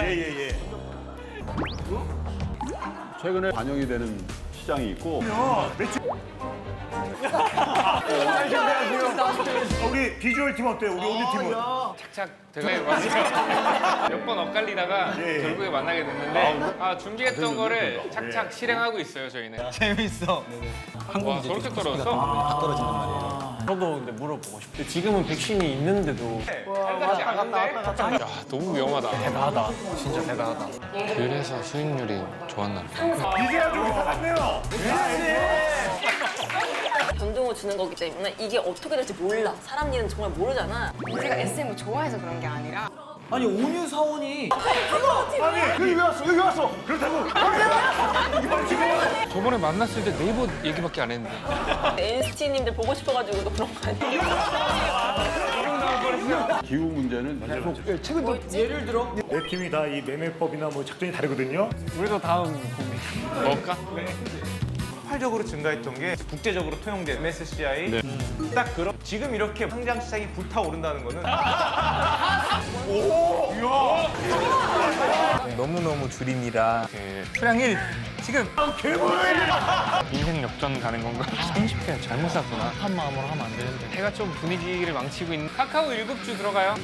예예 예. 최근에 반영이 되는 시장이 있고 우리 비주얼 팀 어때요? 우리 오늘 팀은? 착착 들어가요 맞아요. 몇번 엇갈리다가 예, 예. 결국에 만나게 됐는데 아 준비했던 거를 착착 실행하고 있어요 저희는. 재밌어. 와 저렇게 떨어졌어? 저도 근데 물어보고 싶대. 지금은 백신이 있는데도 살같이 않은데? 야 너무 위험하다. 대단하다. 진짜 대단하다. 그래서 수익률이 좋았나 봐. 이제야 좀 이상하네요. 변동을 주는 거기 때문에 이게 어떻게 될지 몰라. 사람 일은 정말 모르잖아. 제가 SM을 좋아해서 그런 게 아니라 아니 온유 사원이 저번에 만났을 때 네이버 얘기밖에 안 했는데. NCT님들 보고 싶어가지고 또 그런 거 아니야? 기후 문제는 계속. 예를 들어? 내 팀이 다 이 매매법이나 뭐 작전이 다르거든요. 우리도 다음 먹을까? 폭발적으로 증가했던 게 국제적으로 통용된 MSCI 딱 그런 지금 이렇게 상장 시장이 불타오른다는 거는 너무너무 줄임이라 수량 1 지금 인생 역전 가는 건가? 30회 잘못 샀구나. 한 마음으로 하면 안 되는데. 해가 좀 분위기를 망치고 있는 카카오 일급주 들어가요.